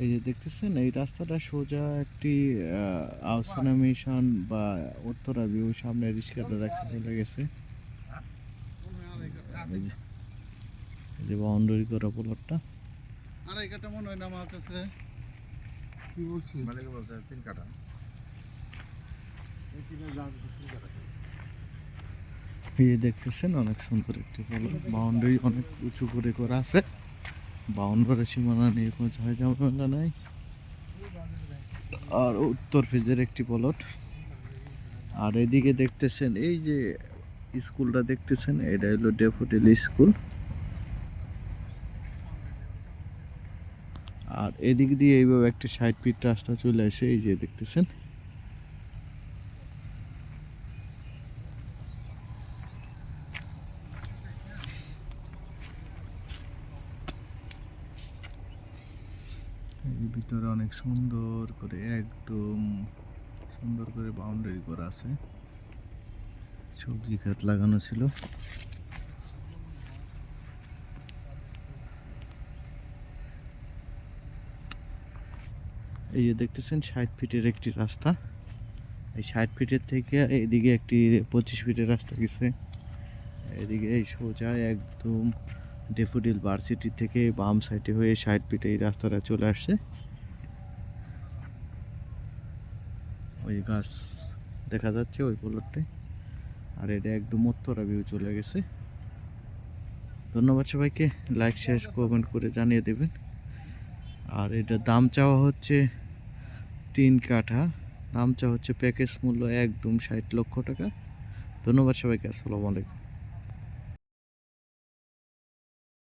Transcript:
এই যে দেখতেছেন এই রাস্তাটা সোজা একটি আউসানা মিশন বা উত্তরা ভিউ সামনে রিস্কাটা রাখতে চলে গেছে। এই যে- বাউন্ডারি করা প্লটটা আর এই কাটা মনে হয় না আমার কাছে। কি বলছি মালিক বলছে তিন কাটা। এই যে দেখতেছেন অনেক সুন্দর একটি বাউন্ডারি অনেক উঁচু করে করা আছে। বাউন্ডারি সীমানা নিয়ে কোনো ঝয় ঝামেলা নাই। আর উত্তর ফেজের একটি প্লট। আর এদিকে দেখতেছেন, এই যে স্কুলটা দেখতেছেন, এটা হলো ডেফোটেল স্কুল। আর এদিক দিয়ে এইভাবে একটা সাইড ফিট রাস্তা চলে আসে, এই যে দেখতেছেন। ভিতরে অনেক সুন্দর করে, একদম সুন্দর করে বাউন্ডারি করা আছে। সবজি খাত লাগানো ছিল। এই যে দেখতেছেন, ষাট ফিটের একটি রাস্তা। এই ষাট ফিটের থেকে এইদিকে একটি পঁচিশ ফিটের রাস্তা গেছে। এদিকে এই সোজা একদম ডেফোডিল ভার্সিটি থেকে বাম সাইডে হয়ে সাইড ফিটে এই রাস্তাটা চলে আসছে। ওই গাছ দেখা যাচ্ছে ওই পোলটটাই আর এটা একদম উত্তরা ভিউ চলে গেছে। ধন্যবাদ সবাইকে। লাইক শেয়ার কমেন্ট করে জানিয়ে দেবেন। আর এটা দাম চাওয়া হচ্ছে তিন কাঠা। দাম চাওয়া হচ্ছে প্যাকেজ মূল্য একদম ষাট লক্ষ টাকা। ধন্যবাদ সবাইকে। আসসালামু আলাইকুম।